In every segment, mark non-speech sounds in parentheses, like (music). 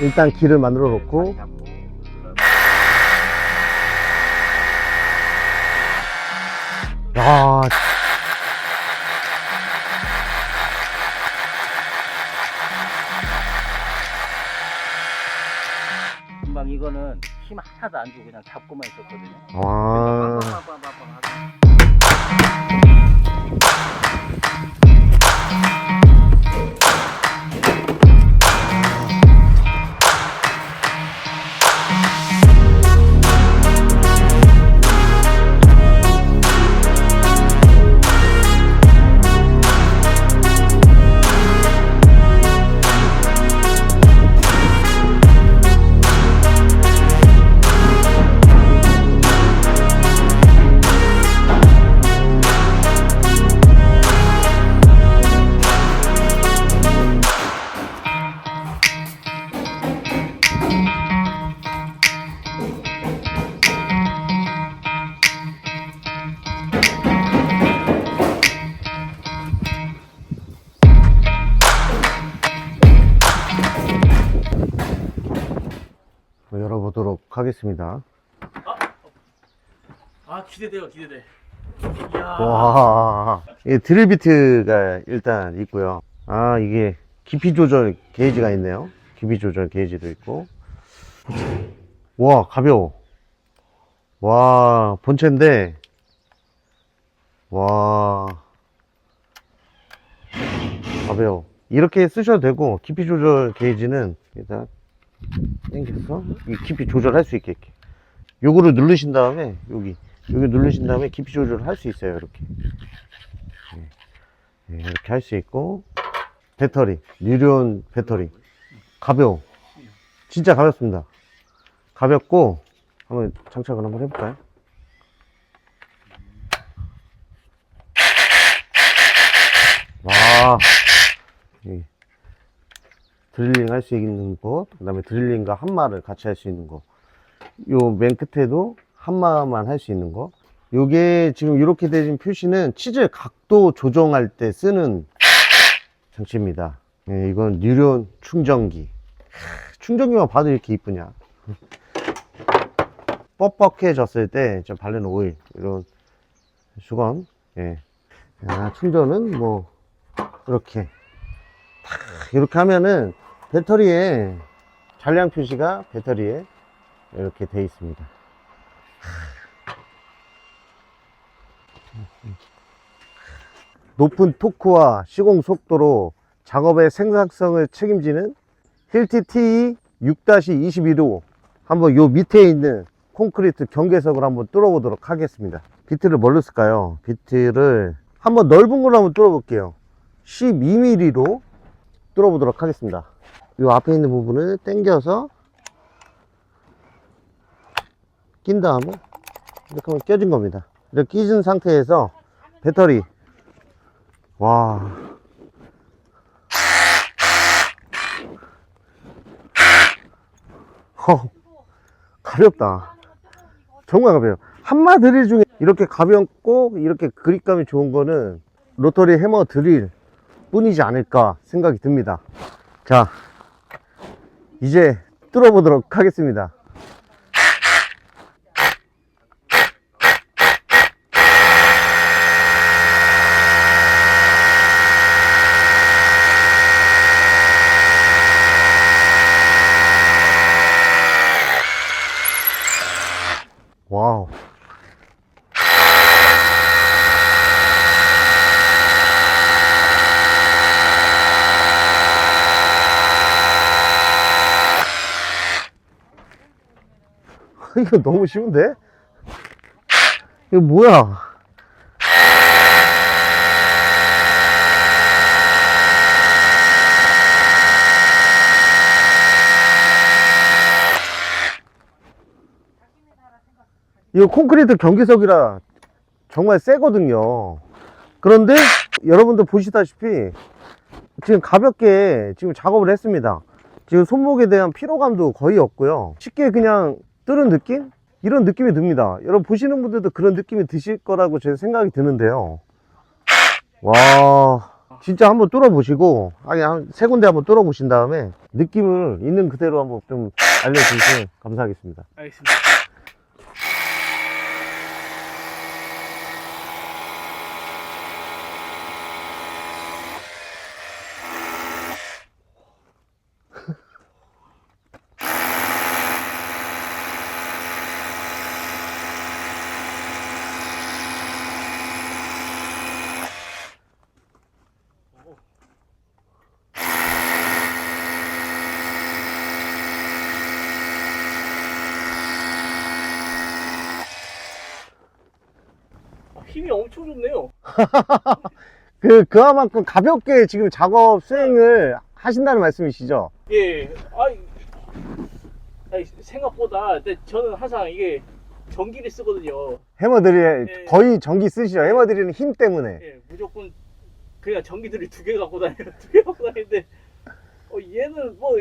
일단 길을 만들어 놓고. 야. 금방 이거는 힘 하나도 안 주고 그냥 잡고만 있었거든요. 아, 하겠습니다. 아 기대돼요 기대돼. 이야. 와, 이 드릴 비트가 일단 있고요. 아, 이게 깊이 조절 게이지가 있네요. 깊이 조절 게이지도 있고. 와, 가벼워. 와, 본체인데, 와, 가벼워. 이렇게 쓰셔도 되고, 깊이 조절 게이지는 일단 당겨서 이 깊이 조절할 수 있게. 이렇게. 요거를 누르신 다음에, 여기, 여기 누르신 다음에 깊이 조절을 할수 있어요. 이렇게. 예. 예, 이렇게 할 수 있고, 배터리, 뉴리온 배터리. 가벼워. 진짜 가볍습니다. 가볍고, 한번 장착을 한번 해볼까요? 와, 이 드릴링 할 수 있는 것, 그 다음에 드릴링과 한마를 같이 할 수 있는 거. 요 맨 끝에도 한마만 할 수 있는 거. 요게 지금 이렇게 되신 표시는 치질 각도 조정할 때 쓰는 장치입니다. 예, 이건 뉴런 충전기. 크, 충전기만 봐도 이렇게 이쁘냐. 뻑뻑해졌을 때저 바르는 오일, 이런 수건. 예. 아, 충전은 뭐, 이렇게. 탁, 이렇게 하면은 배터리에 잔량 표시가 배터리에 이렇게 돼 있습니다. 높은 토크와 시공 속도로 작업의 생산성을 책임지는 힐티 T 6-22로 한번 요 밑에 있는 콘크리트 경계석을 한번 뚫어보도록 하겠습니다. 비트를 뭘로 쓸까요? 비트를 한번 넓은 걸로 한번 뚫어볼게요. 12mm로 뚫어보도록 하겠습니다. 요 앞에 있는 부분을 당겨서 낀 다음에 이렇게 하면 껴진 겁니다. 이렇게 끼진 상태에서 배터리 와 허, 가볍다. 정말 가벼워요. 한마 드릴 중에 이렇게 가볍고 이렇게 그립감이 좋은 거는 로터리 해머 드릴 뿐이지 않을까 생각이 듭니다. 자, 이제 뚫어보도록 하겠습니다. 와우. (laughs) 이거 너무 쉬운데? 이거 뭐야? 이거 콘크리트 경기석이라 정말 세거든요. 그런데 여러분들 보시다시피 지금 가볍게 지금 작업을 했습니다. 지금 손목에 대한 피로감도 거의 없고요. 쉽게 그냥 뚫은 느낌? 이런 느낌이 듭니다. 여러분 보시는 분들도 그런 느낌이 드실 거라고 제 생각이 드는데요. 와, 진짜 한번 뚫어보시고 아니 한 세 군데 한번 뚫어보신 다음에 느낌을 있는 그대로 한번 좀 알려주시면 감사하겠습니다 알겠습니다. 힘이 엄청 좋네요. (laughs) 그 그만큼 가볍게 지금 작업 수행을 하신다는 말씀이시죠? 예, 아이, 아이, 생각보다 근데 저는 항상 이게 전기를 쓰거든요. 해머들이 예. 거의 전기 쓰시죠? 해머들이는 힘 때문에 예, 무조건 그냥 전기들이 두 개 갖고 다녀요. (laughs) 두 개 갖고 다니는데 어, 얘는 뭐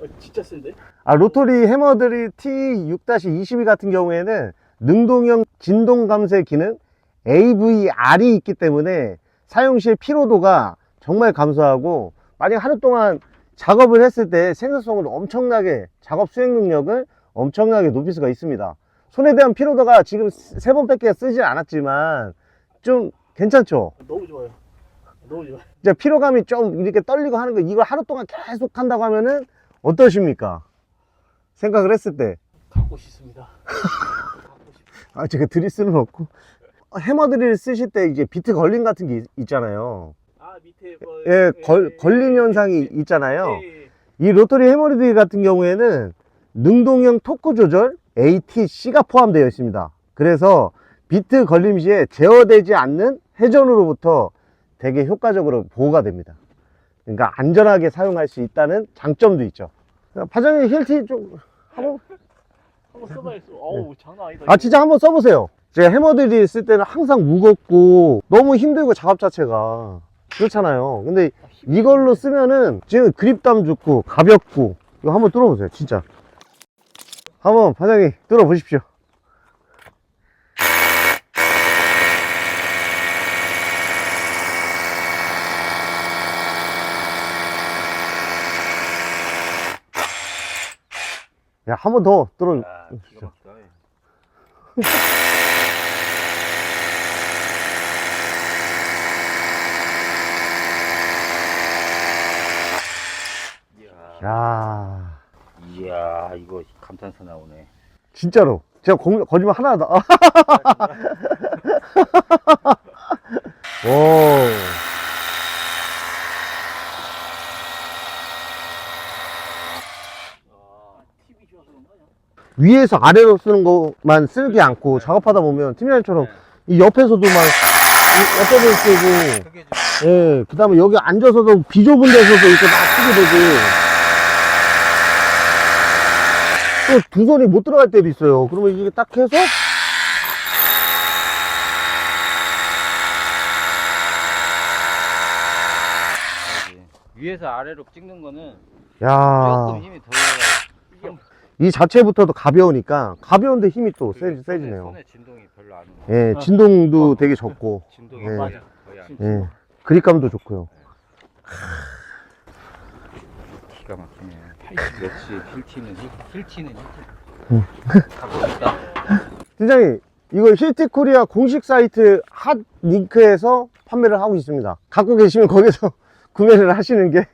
어, 진짜 센데? 아, 로토리 해머들이 T6-22 같은 경우에는 능동형 진동 감쇄 기능 AVR이 있기 때문에 사용 시의 피로도가 정말 감소하고 만약 하루 동안 작업을 했을 때 생산성을 엄청나게 작업 수행 능력을 엄청나게 높일 수가 있습니다. 손에 대한 피로도가 지금 세 번밖에 쓰지 않았지만 좀 괜찮죠? 너무 좋아요. 너무 좋아요. 이제 피로감이 좀 이렇게 떨리고 하는 거 이걸 하루 동안 계속 한다고 하면은 어떠십니까? 생각을 했을 때. 갖고 싶습니다. (laughs) 아, 제가 드릴 수는 없고. 해머 드릴 쓰실 때 이제 비트 걸림 같은 게 있- 있잖아요. 아 밑에 뭐 예, 걸, 걸림 현상이 있잖아요. 예, 예. 이 로터리 해머드릴 같은 경우에는 능동형 토크 조절 ATC가 포함되어 있습니다. 그래서 비트 걸림 시에 제어되지 않는 회전으로부터 되게 효과적으로 보호가 됩니다. 그러니까 안전하게 사용할 수 있다는 장점도 있죠. 파장님 힐티 좀 한번 한번 써봐야겠어. 어우 장난 아니다. 아 진짜 한번 써보세요. 제가 해머들이 쓸 때는 항상 무겁고 너무 힘들고 작업 자체가 그렇잖아요. 근데 아, 이걸로 쓰면은 지금 그립감 좋고 가볍고 이거 한번 뚫어보세요 진짜. 한번 파장님 뚫어보십시오 야 한 번더 뚫어. 아, 기가 막히다. 이야, 야 이야, 이거 감탄사 나오네. 진짜로. 제가 거, 거짓말 하나도 안- (laughs) (laughs) 오 아, TV 좋아서 그런가? 위에서 아래로 쓰는 것만 쓰지 않고 작업하다 보면 팀장님처럼 이 옆에서도 막이 옆에도 쓰고 좀. 예, 그 다음에 여기 앉아서도 비좁은 데서도 이렇게 막 쓰게 되고. 또 두 손이 못 들어갈 때도 있어요. 그러면 이게 딱 해서. 위에서 아래로 찍는 거는 야. 조금 힘이 더 들어가요. 이 자체부터도 가벼우니까 가벼운데 힘이 또 세, 세지네요 손에 진동이 별로 안. 예, 아. 진동도 되게 적고 (laughs) 진동이 예. 맞아. 거의 안 진짜. 예, 그립감도 좋고요 기가 막히네. 역시 힐티는 힐, 힐티는 음. 힐티. 갖고 있다. 팀장님 이거 힐티 코리아 공식 사이트 핫 링크에서 판매를 하고 있습니다 갖고 계시면 거기서 (laughs) 구매를 하시는 게저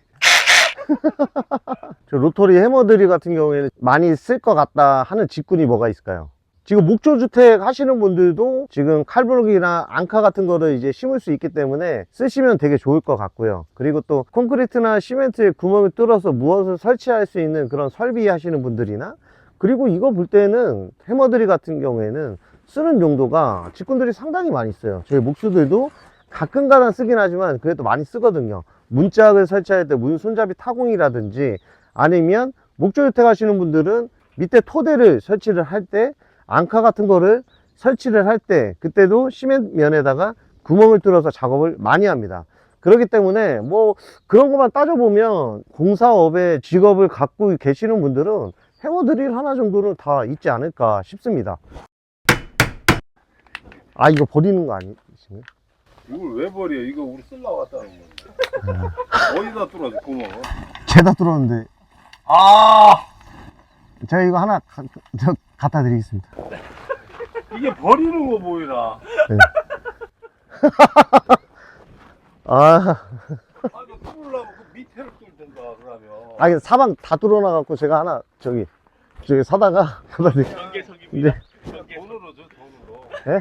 (laughs) 로터리 해머드리 같은 경우에는 많이 쓸 것 같다 하는 직군이 뭐가 있을까요? 지금 목조주택 하시는 분들도 지금 칼블록이나 앙카 같은 거를 이제 심을 수 있기 때문에 쓰시면 되게 좋을 것 같고요. 그리고 또 콘크리트나 시멘트에 구멍을 뚫어서 무엇을 설치할 수 있는 그런 설비 하시는 분들이나 그리고 이거 볼 때는 해머드리 같은 경우에는 쓰는 용도가 직군들이 상당히 많이 써요. 저희 목수들도 가끔가다 쓰긴 하지만 그래도 많이 쓰거든요. 문짝을 설치할 때 문 손잡이 타공이라든지 아니면 목조주택 하시는 분들은 밑에 토대를 설치를 할 때 앙카 같은 거를 설치를 할 때 그때도 시멘트 면에다가 구멍을 뚫어서 작업을 많이 합니다. 그렇기 때문에 뭐 그런 것만 따져보면 공사업의 직업을 갖고 계시는 분들은 해머드릴 하나 정도는 다 있지 않을까 싶습니다. 아 이거 버리는 거 아니신가요? 이걸 왜 버려? 이거 우리 쓰려고 왔다 는 건데. 어디다 뚫어줘, 구멍을? 죄다 뚫었는데. 아! 제가 이거 하나 가, 저 갖다 드리겠습니다. 이게 버리는 거 보이나? (laughs) 아, 아, 이거 뚫으려면 그 밑에를 뚫든가, 그러면. 아니, 사방 다 뚫어놔 갖고 제가 하나, 저기, 저기 사다가 (laughs) 갖다 드릴게요. 전개석입니다. 네. 돈으로 줘, 돈으로. 예?